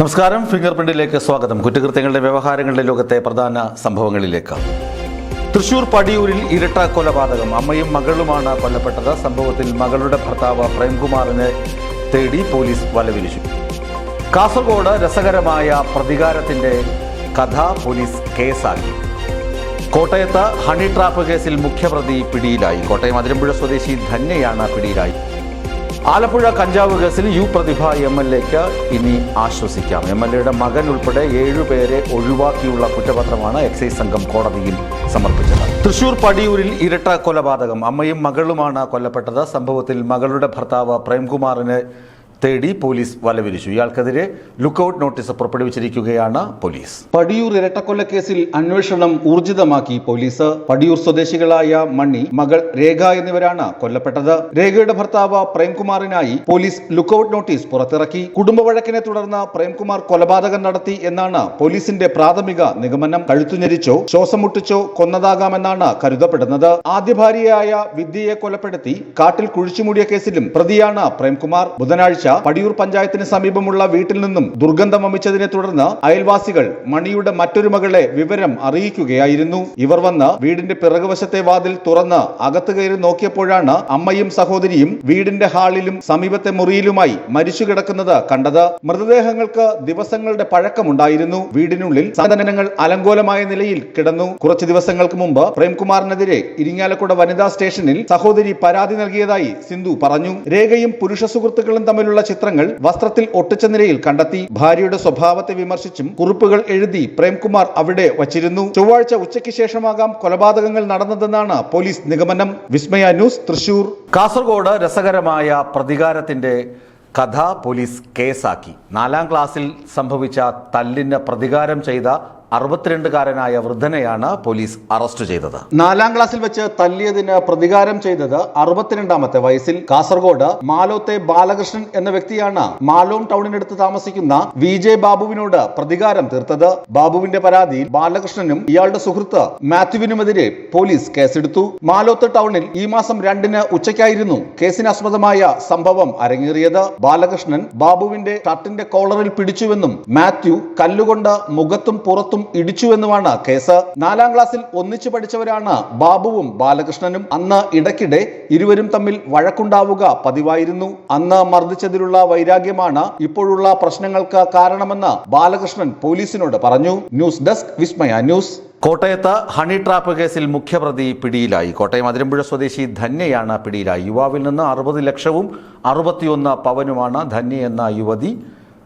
നമസ്കാരം. ഫിംഗർ പ്രിന്റിലേക്ക് സ്വാഗതം. കുറ്റകൃത്യങ്ങളുടെ വ്യവഹാരങ്ങളുടെ ലോകത്തെ പ്രധാന സംഭവങ്ങളിലേക്ക്. തൃശൂർ പടിയൂരിൽ ഇരട്ട കൊലപാതകം. അമ്മയും മകളുമാണ് കൊല്ലപ്പെട്ടത്. സംഭവത്തിൽ മകളുടെ ഭർത്താവ് പ്രേംകുമാറിനെ തേടി പോലീസ് വലവിരിച്ചു. കാസർഗോഡ് രസകരമായ പ്രതികാരത്തിന്റെ കഥ പോലീസ് കേസാക്കി. കോട്ടയത്ത് ഹണി ട്രാപ്പ് കേസിൽ മുഖ്യപ്രതി പിടിയിലായി. കോട്ടയം അതിരമ്പുഴ സ്വദേശി ധന്യയാണ് പിടിയിലായി. ആലപ്പുഴ കഞ്ചാവ് കേസിൽ യു പ്രതിഭ എം എൽ എക്ക് ഇനി ആശ്വസിക്കാം. എം എൽ എയുടെ മകൻ ഉൾപ്പെടെ ഏഴുപേരെ ഒഴിവാക്കിയുള്ള കുറ്റപത്രമാണ് എക്സൈസ് സംഘം കോടതിയിൽ സമർപ്പിച്ചത്. തൃശൂർ പടിയൂരിൽ ഇരട്ട കൊലപാതകം അമ്മയും മകളുമാണ് കൊല്ലപ്പെട്ടത്. സംഭവത്തിൽ മകളുടെ ഭർത്താവ് പ്രേംകുമാറിനെ തേടി പോലീസ് വലവിരിച്ചു. ഇയാൾക്കെതിരെ ലുക്കൌട്ട് നോട്ടീസ് പുറപ്പെടുവിച്ചിരിക്കുകയാണ് പോലീസ്. പടിയൂർ ഇരട്ടക്കൊലക്കേസിൽ അന്വേഷണം ഊർജിതമാക്കി പോലീസ്. പടിയൂർ സ്വദേശികളായ മണി മകൾ രേഖ എന്നിവരാണ് കൊല്ലപ്പെട്ടത്. രേഖയുടെ ഭർത്താവ് പ്രേംകുമാറിനായി പോലീസ് ലുക്കൌട്ട് നോട്ടീസ് പുറത്തിറക്കി. കുടുംബ വഴക്കിനെ തുടർന്ന് പ്രേംകുമാർ കൊലപാതകം നടത്തി എന്നാണ് പോലീസിന്റെ പ്രാഥമിക നിഗമനം. കഴുത്തുഞെരിച്ചോ ശ്വാസം മുട്ടിച്ചോ കൊന്നതാകാമെന്നാണ് കരുതപ്പെടുന്നത്. ആദ്യ ഭാര്യയായ വിദ്യയെ കൊലപ്പെടുത്തി കാട്ടിൽ കുഴിച്ചുമൂടിയ കേസിലും പ്രതിയാണ് പ്രേംകുമാർ. ബുധനാഴ്ച പടിയൂർ പഞ്ചായത്തിന് സമീപമുള്ള വീട്ടിൽ നിന്നും ദുർഗന്ധം വമിച്ചതിനെ തുടർന്ന് അയൽവാസികൾ മണിയുടെ മറ്റൊരു മകളെ വിവരം അറിയിക്കുകയായിരുന്നു. ഇവർ വന്ന് വീടിന്റെ പിറകുവശത്തെ വാതിൽ തുറന്ന് അകത്തു കയറി നോക്കിയപ്പോഴാണ് അമ്മയും സഹോദരിയും വീടിന്റെ ഹാളിലും സമീപത്തെ മുറിയിലുമായി മരിച്ചു കിടക്കുന്നത് കണ്ടത്. മൃതദേഹങ്ങൾക്ക് ദിവസങ്ങളുടെ പഴക്കമുണ്ടായിരുന്നു. വീടിനുള്ളിൽ സാധനങ്ങൾ അലങ്കോലമായ നിലയിൽ കിടന്നു. കുറച്ചു ദിവസങ്ങൾക്ക് മുമ്പ് പ്രേംകുമാറിനെതിരെ ഇരിങ്ങാലക്കുട വനിതാ സ്റ്റേഷനിൽ സഹോദരി പരാതി നൽകിയതായി സിന്ധു പറഞ്ഞു. രേഖയും പുരുഷ സുഹൃത്തുക്കളും തമ്മിലുള്ള ചിത്രങ്ങൾ വസ്ത്രത്തിൽ ഒട്ടിച്ച നിലയിൽ കണ്ടെത്തി ഭാര്യയുടെ സ്വഭാവത്തെ വിമർശിച്ചും കുറിപ്പുകൾ എഴുതി പ്രേംകുമാർ അവിടെ വച്ചിരുന്നു. ചൊവ്വാഴ്ച ഉച്ചയ്ക്ക് ശേഷമാകാം കൊലപാതകങ്ങൾ നടന്നതെന്നാണ് പോലീസ് നിഗമനം. വിസ്മയ ന്യൂസ് തൃശൂർ. കാസർഗോഡ് രസകരമായ പ്രതികാരത്തിന്റെ കഥ പോലീസ് കേസാക്കി. നാലാം ക്ലാസ്സിൽ സംഭവിച്ച തല്ലിന് പ്രതികാരം ചെയ്ത അറുപത്തിരണ്ടുകാരനായ വൃദ്ധനെയാണ് പോലീസ് അറസ്റ്റ് ചെയ്തത്. നാലാം ക്ലാസ്സിൽ വെച്ച് തല്ലിയതിന് പ്രതികാരം ചെയ്തത് അറുപത്തിരണ്ടാമത്തെ വയസ്സിൽ കാസർഗോഡ് മാലോത്തെ ബാലകൃഷ്ണൻ എന്ന വ്യക്തിയാണ് മാലോം ടൗണിനടുത്ത് താമസിക്കുന്ന വി ജെ ബാബുവിനോട് പ്രതികാരം തീർത്തത്. ബാബുവിന്റെ പരാതിയിൽ ബാലകൃഷ്ണനും ഇയാളുടെ സുഹൃത്ത് മാത്യുവിനുമെതിരെ പോലീസ് കേസെടുത്തു. മാലോത്ത് ടൗണിൽ ഈ മാസം രണ്ടിന് ഉച്ചയ്ക്കായിരുന്നു കേസിനാസ്പദമായ സംഭവം അരങ്ങേറിയത്. ബാലകൃഷ്ണൻ ബാബുവിന്റെ ഷർട്ടിന്റെ കോളറിൽ പിടിച്ചുവെന്നും മാത്യു കല്ലുകൊണ്ട് മുഖത്തും പുറത്തും ഇടിച്ചുവെന്നുമാണ് കേസ്. നാലാം ക്ലാസ്സിൽ ഒന്നിച്ചു പഠിച്ചവരാണ് ബാബുവും ബാലകൃഷ്ണനും. അന്ന് ഇടയ്ക്കിടെ ഇരുവരും തമ്മിൽ വഴക്കുണ്ടാവുക പതിവായിരുന്നു. അന്ന് മർദ്ദിച്ചതിലുള്ള വൈരാഗ്യമാണ് ഇപ്പോഴുള്ള പ്രശ്നങ്ങൾക്ക് കാരണമെന്ന് ബാലകൃഷ്ണൻ പോലീസിനോട് പറഞ്ഞു. News desk Vismaya news. കോട്ടയത്ത് ഹണി ട്രാപ്പ് കേസിൽ മുഖ്യപ്രതി പിടിയിലായി. കോട്ടയം അതിരമ്പുഴ സ്വദേശി ധന്യയാണ് പിടിയിലായി. യുവാവിൽ നിന്ന് അറുപത് ലക്ഷവും അറുപത്തിയൊന്ന് പവനുമാണ് ധന്യ എന്ന യുവതി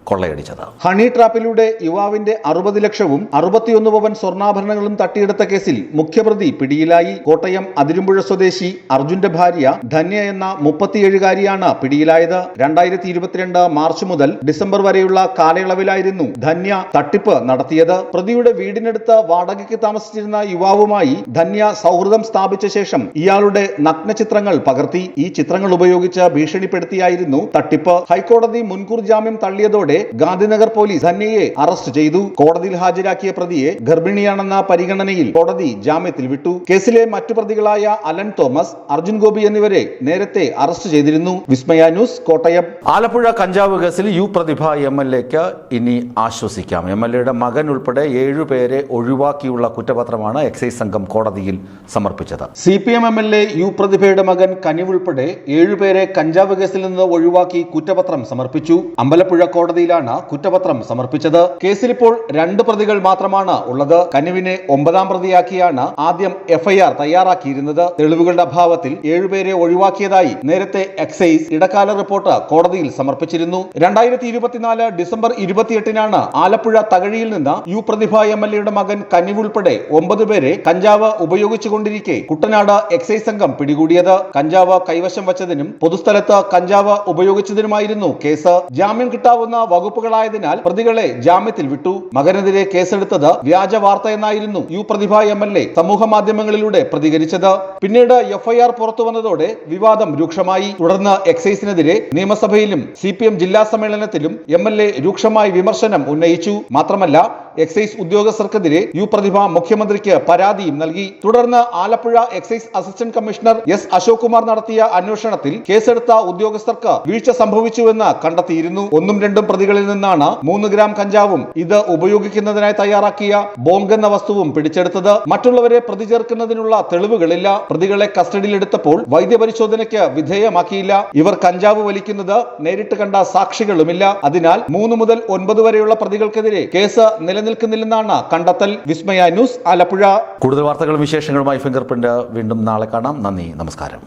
കൊള്ളയടിച്ചത്. ഹണി ട്രാപ്പിലൂടെ യുവാവിന്റെ അറുപത് ലക്ഷവും അറുപത്തിയൊന്ന് പവൻ സ്വർണാഭരണങ്ങളും തട്ടിയെടുത്ത കേസിൽ മുഖ്യപ്രതി പിടിയിലായി. കോട്ടയം അതിരുമ്പുഴ സ്വദേശി അർജുന്റെ ഭാര്യ ധന്യ എന്ന മുപ്പത്തിയേഴുകാരിയാണ് പിടിയിലായത്. രണ്ടായിരത്തി ഇരുപത്തിരണ്ട് മാർച്ച് മുതൽ ഡിസംബർ വരെയുള്ള കാലയളവിലായിരുന്നു ധന്യ തട്ടിപ്പ് നടത്തിയത്. പ്രതിയുടെ വീടിനടുത്ത് വാടകയ്ക്ക് താമസിച്ചിരുന്ന യുവാവുമായി ധന്യ സൗഹൃദം സ്ഥാപിച്ച ശേഷം ഇയാളുടെ നഗ്നചിത്രങ്ങൾ പകർത്തി. ഈ ചിത്രങ്ങൾ ഉപയോഗിച്ച് ഭീഷണിപ്പെടുത്തിയായിരുന്നു തട്ടിപ്പ്. ഹൈക്കോടതി മുൻകൂർ ജാമ്യം തള്ളിയതോടെ ഗാന്ധിനഗർ പോലീസ് ധന്യയെ അറസ്റ്റ് ചെയ്തു. കോടതിയിൽ ഹാജരാക്കിയ പ്രതിയെ ഗർഭിണിയാണെന്ന പരിഗണനയിൽ കോടതി ജാമ്യത്തിൽ വിട്ടു. കേസിലെ മറ്റു പ്രതികളായ അലൻ തോമസ് അർജുൻ ഗോപി എന്നിവരെ നേരത്തെ അറസ്റ്റ് ചെയ്തിരുന്നു. വിസ്മയ ന്യൂസ് കോട്ടയം. ആലപ്പുഴ കഞ്ചാവ് കേസിൽ യു പ്രതിഭ എം എൽ എക്ക് ഇനി ആശ്വസിക്കാം. എം എൽ എയുടെ മകൻ ഉൾപ്പെടെ ഏഴുപേരെ ഒഴിവാക്കിയുള്ള കുറ്റപത്രമാണ് എക്സൈസ് സംഘം കോടതിയിൽ സമർപ്പിച്ചത്. C P M M L A U പ്രതിഭയുടെ മകൻ കനിവ് ഉൾപ്പെടെ ഏഴുപേരെ കഞ്ചാവ് കേസിൽ നിന്ന് ഒഴിവാക്കി കുറ്റപത്രം സമർപ്പിച്ചു. അമ്പലപ്പുഴ കോടതിയിലാണ് കുറ്റപത്രം സമർപ്പിച്ചത്. കേസിൽ ഇപ്പോൾ രണ്ട് പ്രതികൾ മാത്രമാണ് ഉള്ളത്. കനുവിനെ ഒമ്പതാം പ്രതിയാക്കിയാണ് ആദ്യം എഫ്ഐആർ തയ്യാറാക്കിയിരുന്നത്. തെളിവുകളുടെ അഭാവത്തിൽ ഏഴുപേരെ ഒഴിവാക്കിയതായി നേരത്തെ എക്സൈസ് ഇടക്കാല റിപ്പോർട്ട് കോടതിയിൽ സമർപ്പിച്ചിരുന്നു. രണ്ടായിരത്തി ഇരുപത്തിനാല് ഡിസംബർ ഇരുപത്തിയെട്ടിനാണ് ആലപ്പുഴ തകഴിയിൽ നിന്ന് യു പ്രതിഭ എം എൽ എയുടെ മകൻ കനിവ് ഉൾപ്പെടെ ഒമ്പത് പേരെ കഞ്ചാവ് ഉപയോഗിച്ചുകൊണ്ടിരിക്കെ കുട്ടനാട് എക്സൈസ് സംഘം പിടികൂടിയത്. കഞ്ചാവ് കൈവശം വച്ചതിനും പൊതുസ്ഥലത്ത് കഞ്ചാവ് ഉപയോഗിച്ചതിനുമായിരുന്നു കേസ്. ജാമ്യം കിട്ടാവുന്ന വകുപ്പുകളായതിനാൽ പ്രതികളെ ജാമ്യത്തിൽ വിട്ടു. മകനെതിരെ കേസെടുത്തത് വ്യാജ വാർത്ത എന്നായിരുന്നു U Prathibha M L A സമൂഹ മാധ്യമങ്ങളിലൂടെ പ്രതികരിച്ചത്. പിന്നീട് എഫ്ഐആർ പുറത്തു വന്നതോടെ വിവാദം രൂക്ഷമായി. തുടർന്ന് എക്സൈസിനെതിരെ നിയമസഭയിലും സി പി എം ജില്ലാ സമ്മേളനത്തിലും എം എൽ എ രൂക്ഷമായി വിമർശനം ഉന്നയിച്ചു. മാത്രമല്ല എക്സൈസ് ഉദ്യോഗസ്ഥർക്കെതിരെ യു പ്രതിഭ മുഖ്യമന്ത്രിക്ക് പരാതിയും നൽകി. തുടർന്ന് Alappuzha excise assistant commissioner S Ashok Kumar നടത്തിയ അന്വേഷണത്തിൽ കേസെടുത്ത ഉദ്യോഗസ്ഥർക്ക് വീഴ്ച സംഭവിച്ചുവെന്ന് കണ്ടെത്തിയിരുന്നു. ഒന്നും രണ്ടും പ്രതികളിൽ നിന്നാണ് മൂന്ന് ഗ്രാം കഞ്ചാവും ഇത് ഉപയോഗിക്കുന്നതിനായി തയ്യാറാക്കിയ ബോംഗ് എന്ന വസ്തുവും പിടിച്ചെടുത്തത്. മറ്റുള്ളവരെ പ്രതി ചേർക്കുന്നതിനുള്ള തെളിവുകളില്ല. പ്രതികളെ കസ്റ്റഡിയിലെടുത്തപ്പോൾ വൈദ്യപരിശോധനയ്ക്ക് വിധേയമാക്കിയില്ല. ഇവർ കഞ്ചാവ് വലിക്കുന്നത് നേരിട്ട് കണ്ട സാക്ഷികളുമില്ല. അതിനാൽ മൂന്ന് മുതൽ ഒൻപത് വരെയുള്ള പ്രതികൾക്കെതിരെ കേസ് നിലനിൽക്കുന്നില്ലെന്നാണ് കണ്ടെത്തൽ. വിസ്മയ ന്യൂസ് ആലപ്പുഴ. കൂടുതൽ വാർത്തകളും വിശേഷങ്ങളുമായി ഫിംഗർ പ്രിന്റ് വീണ്ടും നാളെ കാണാം. നന്ദി നമസ്കാരം.